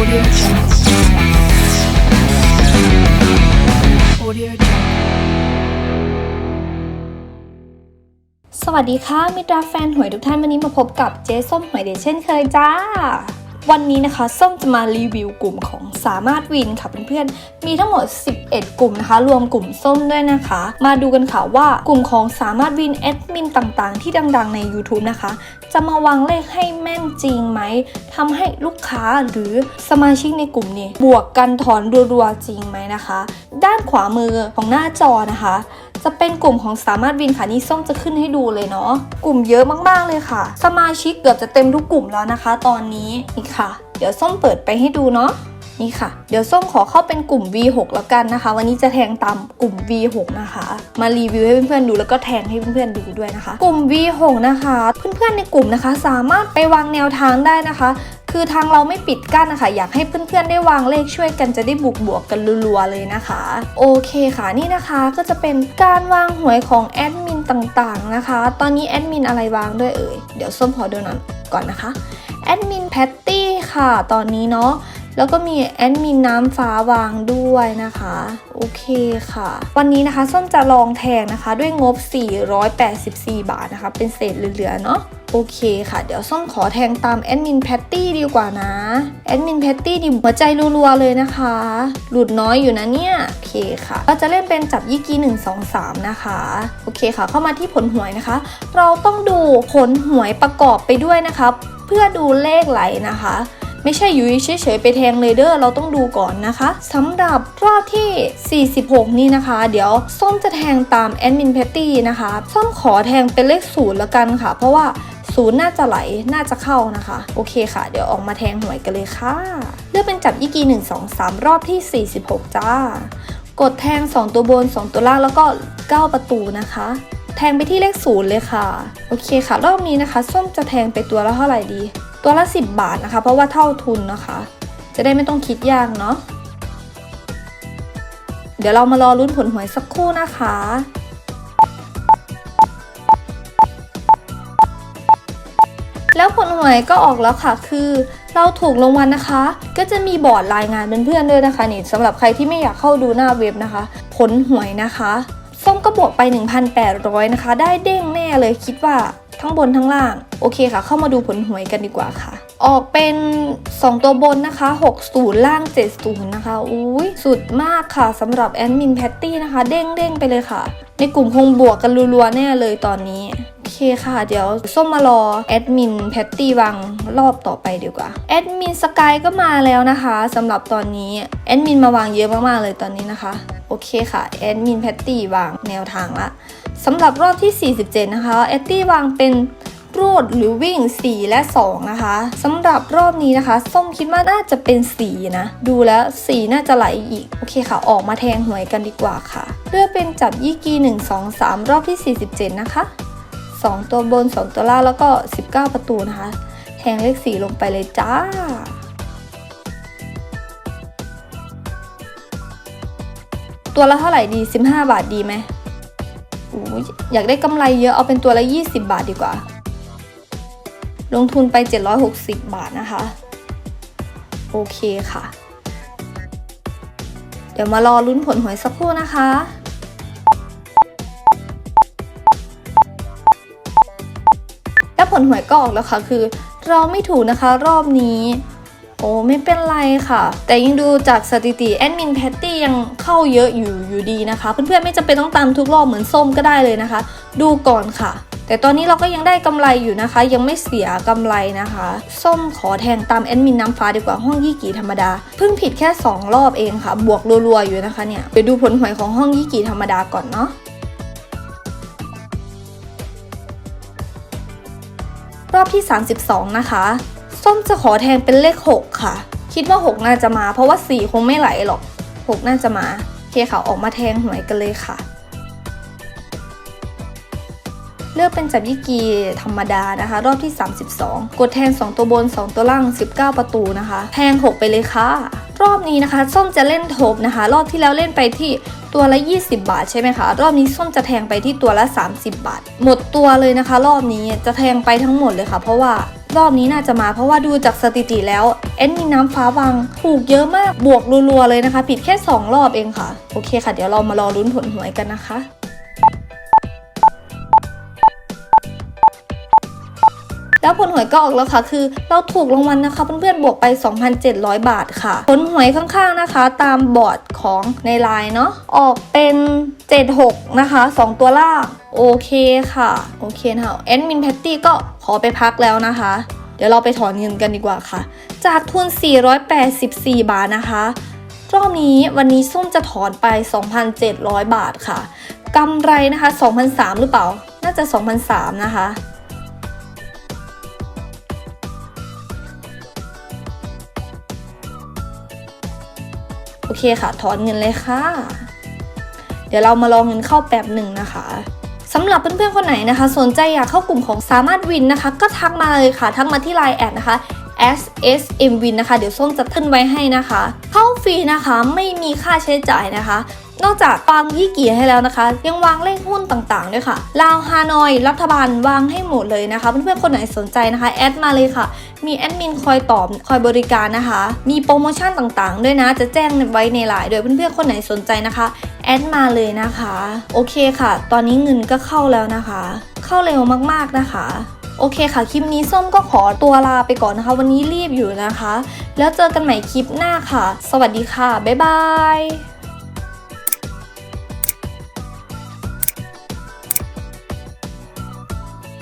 Audio Jungle. Audio Jungle. สวัสดีค่ะมิตราแฟนหวยทุกท่านวันนี้มาพบกับเจ๊ส้มหวยเด็ดเช่นเคยจ้า วันนี้นะคะส้มจะมารีวิวกลุ่มของสามารถวินค่ะเพื่อนๆ มีทั้งหมด 11 กลุ่มนะคะ รวมกลุ่มส้มด้วยนะคะ มาดูกันค่ะว่ากลุ่มของสามารถวินแอดมินต่างๆ ที่ดังๆ ใน YouTube นะคะ จะมาวางเลขให้แม่นจริงไหมทำให้ลูกค้าหรือสมาชิกในกลุ่มนี้บวกกันถอนรัวๆจริงไหมนะคะ ด้านขวามือของหน้าจอนะคะ จะเป็นกลุ่มของสามารถวินค่ะนี่ส้มจะขึ้นให้ดูเลยเนาะกลุ่มเยอะมากๆเลยค่ะ สมาชิกเกือบจะเต็มทุกกลุ่มแล้วนะคะ ตอนนี้นี่ค่ะ เดี๋ยวส้มเปิดไปให้ดูเนาะนี่ค่ะ เดี๋ยวส้มขอเข้าเป็นกลุ่ม V6 แล้วกันนะคะ วันนี้จะแทงตามกลุ่ม V6 นะคะ มารีวิวให้เพื่อนๆดูแล้วก็แทงให้เพื่อนๆดูด้วยนะคะ กลุ่ม V6 นะคะ เพื่อนๆในกลุ่มนะคะ สามารถไปวางแนวทางได้นะคะ คือทางเราไม่ปิดกั้นนะคะ อยากให้เพื่อนๆได้วางเลขช่วยกันจะได้บวกบวกกันรัวๆเลยนะคะ โอเคค่ะนี่นะคะก็จะเป็นการวางหวยของแอดมินต่างๆนะคะ ตอนนี้แอดมินอะไรวางด้วยเอ่ยเดี๋ยวส้มขอดูหน่อยก่อนนะคะแอดมินแพตตี้ค่ะ ตอนนี้เนาะแล้วก็มีแอดมินน้ำฟ้าวางด้วยนะคะ โอเคค่ะ วันนี้นะคะส้มจะลองแทงนะคะ ด้วยงบ 484 บาทนะคะ เป็นเศษเหลือๆเนาะ โอเคค่ะ เดี๋ยวส้มขอแทงตามแอดมินแพตตี้ดีกว่านะ แอดมินแพตตี้นี่หัวใจรัวๆเลยนะคะ หลุดน้อยอยู่นะเนี่ย โอเคค่ะเราจะเล่นเป็นจับยี่กี1 2 3นะคะ โอเคค่ะ เข้ามาที่ผลหวยนะคะ เราต้องดูผลหวยประกอบไปด้วยนะคะ เพื่อดูเลขไหลนะคะไม่ใช่อยู่เฉยๆไปแทงเลยเด้อเราต้องดูก่อนนะคะสำหรับรอบที่ 46 นี่นะคะ เดี๋ยวส้มจะแทงตามแอดมินแพตตี้นะคะ ส้มขอแทงเป็นเลขศูนย์ละกันค่ะ เพราะว่า ศูนย์น่าจะไหลน่าจะเข้านะคะ โอเคค่ะ เดี๋ยวออกมาแทงหวยกันเลยค่ะ เลือกเป็นจับยี่กี1 2 3 รอบที่ 46 จ้า กดแทง 2 ตัวบน 2 ตัวล่างแล้วก็ 9 ประตูนะคะ แทงไปที่เลขศูนย์เลยค่ะ โอเคค่ะ รอบนี้นะคะ ส้มจะแทงไปตัวละเท่าไหร่ดี ตัวละ 10 บาทนะคะ เพราะว่าเท่าทุนนะคะ จะได้ไม่ต้องคิดยากเนาะเดี๋ยวเรามารอลุ้นผลหวยสักครู่นะคะ แล้วผลหวยก็ออกแล้วค่ะ คือเราถูกรางวัลนะคะ ก็จะมีบอร์ดรายงานเพื่อนๆด้วยนะคะนี่สำหรับใครที่ไม่อยากเข้าดูหน้าเว็บนะคะ ผลหวยนะคะส้มก็บวกไป 1,800 นะคะ ได้เด้งแน่เลยคิดว่าทั้งบนทั้งล่าง โอเคค่ะ เข้ามาดูผลหวยกันดีกว่าค่ะ ออกเป็น 2 ตัวบนนะคะ 60 ล่าง 70 นะคะ อุ้ยสุดมากค่ะสำหรับแอดมินแพตตี้นะคะ เด้งเด้งไปเลยค่ะ ในกลุ่มคงบวกกันรัวๆแน่เลยตอนนี้ คค่ะ เดี๋ยวส้มมารอแอดมินแพตตี้วางรอบต่อไปดีกว่าแอดมินสกายก็มาแล้วนะคะสำหรับตอนนี้แอดมินมาวางเยอะมากๆเลยตอนนี้นะคะ โอเคค่ะแอดมินแพตตี้วางแนวทางละสำหรับรอบที่ 47 นะคะแอดตี้วางเป็นรูดหรือวิ่ง 4 และ 2 นะคะสำหรับรอบนี้นะคะ ส้มคิดว่าน่าจะเป็น 4 นะ ดูแล้ว 4 น่าจะไหลอีก โอเคค่ะ ออกมาแทงหวยกันดีกว่าค่ะ เลือกเป็นจับยี่กี 1 2 3 รอบที่ 47 นะคะ 2 ตัวบน 2 ตัวล่างแล้วก็ 19 ประตูนะคะแทงเลข 4 ลงไปเลยจ้า ตัวละเท่าไหร่ดี 15 บาทดีไหมอู้ยอยากได้กำไรเยอะเอาเป็นตัวละ 20 บาทดีกว่า ลงทุนไป 760 บาทนะคะ โอเคค่ะ เดี๋ยวมารอลุ้นผลหวยสักครู่นะคะ และผลหวยก็ออกแล้วค่ะ คือเราไม่ถูกนะคะรอบนี้ โอ้ไม่เป็นไรค่ะ แต่ยังดูจากสถิติแอดมินแพตตี้ยังเข้าเยอะอยู่อยู่ดีนะคะ เพื่อนๆไม่จำเป็นต้องตามทุกรอบเหมือนส้มก็ได้เลยนะคะ ดูก่อนค่ะแต่ตอนนี้เราก็ยังได้กำไรอยู่นะคะ ยังไม่เสียกำไรนะคะ ส้มขอแทงตามแอดมินน้ำฟ้าดีกว่าห้องยี่กี่ธรรมดาเพิ่งผิดแค่ 2 รอบเองค่ะ บวกรัวๆอยู่นะคะเนี่ยไปดูผลหวยของห้องยี่กี่ธรรมดาก่อนเนาะ รอบที่ 32 นะคะ ส้มจะขอแทงเป็นเลข 6 ค่ะ คิดว่า 6 น่าจะมา เพราะว่า 4 คงไม่ไหลหรอก 6 น่าจะมาเคค่ะออกมาแทงหวยกันเลยค่ะ เลือกเป็นจับยี่กีธรรมดานะคะ รอบที่ 32 กดแทง 2 ตัวบน 2 ตัวล่าง 19 ประตูนะคะ แทง 6 ไปเลยค่ะ รอบนี้นะคะ ส้มจะเล่นทบนะคะ รอบที่แล้วเล่นไปที่ ตัวละ 20 บาทใช่ไหมคะ รอบนี้ส้มจะแทงไปที่ตัวละ 30 บาท หมดตัวเลยนะคะ รอบนี้จะแทงไปทั้งหมดเลยค่ะ เพราะว่ารอบนี้น่าจะมาเพราะว่าดูจากสถิติแล้วเอ็นมีน้ำฟ้าวังถูกเยอะมากบวกรัวๆเลยนะคะ ผิดแค่ 2 รอบเองค่ะ โอเคค่ะ เดี๋ยวเรามารอลุ้นผลหวยกันนะคะ แล้วผลหวยก็ออกแล้วค่ะคือ เราถูกรางวัลนะคะเพื่อนๆบวกไป 2,700 บาทค่ะ ผลหวยข้างๆนะคะ ตามบอร์ดของในไลน์เนาะออกเป็น 76 นะคะ 2 ตัวล่างโอเคค่ะโอเคนะคะแอดมินแพตตี้ก็ขอไปพักแล้วนะคะ เดี๋ยวเราไปถอนเงินกันดีกว่าค่ะ จากทุน 484 บาทนะคะรอบนี้วันนี้ส้มจะถอนไป 2,700 บาทค่ะกำไรนะคะ2,003หรือเปล่า น่าจะ2,003นะคะ โอเคค่ะ ถอนเงินเลยค่ะ เดี๋ยวเรามาลองเงินเข้าแป๊บหนึ่งนะคะสำหรับเพื่อนๆคนไหนนะคะ สนใจอยากเข้ากลุ่มของสามารถวินนะคะ ก็ทักมาเลยค่ะ ทักมาที่ Line แอดนะคะ SSM Win นะคะ เดี๋ยวส้มจะขึ้นไว้ให้นะคะ เข้าฟรีนะคะ ไม่มีค่าใช้จ่ายนะคะ นอกจากวางยี่เกียร์ให้แล้วนะคะ ยังวางเลขหุ้นต่างๆด้วยค่ะลาวฮานอย รัฐบาลวางให้หมดเลยนะคะ เพื่อนๆคนไหนสนใจนะคะแอดมาเลยค่ะ มีแอดมินคอยตอบคอยบริการนะคะ มีโปรโมชั่นต่างๆ ด้วยนะ จะแจ้งไว้ในไลน์โดยเพื่อนๆคนไหนสนใจนะคะแอดมาเลยนะคะ โอเคค่ะ ตอนนี้เงินก็เข้าแล้วนะคะ เข้าเร็วมากๆนะคะโอเคค่ะ คลิปนี้ส้มก็ขอตัวลาไปก่อนนะคะ วันนี้รีบอยู่นะคะ แล้วเจอกันใหม่คลิปหน้าค่ะ สวัสดีค่ะ บ๊ายบาย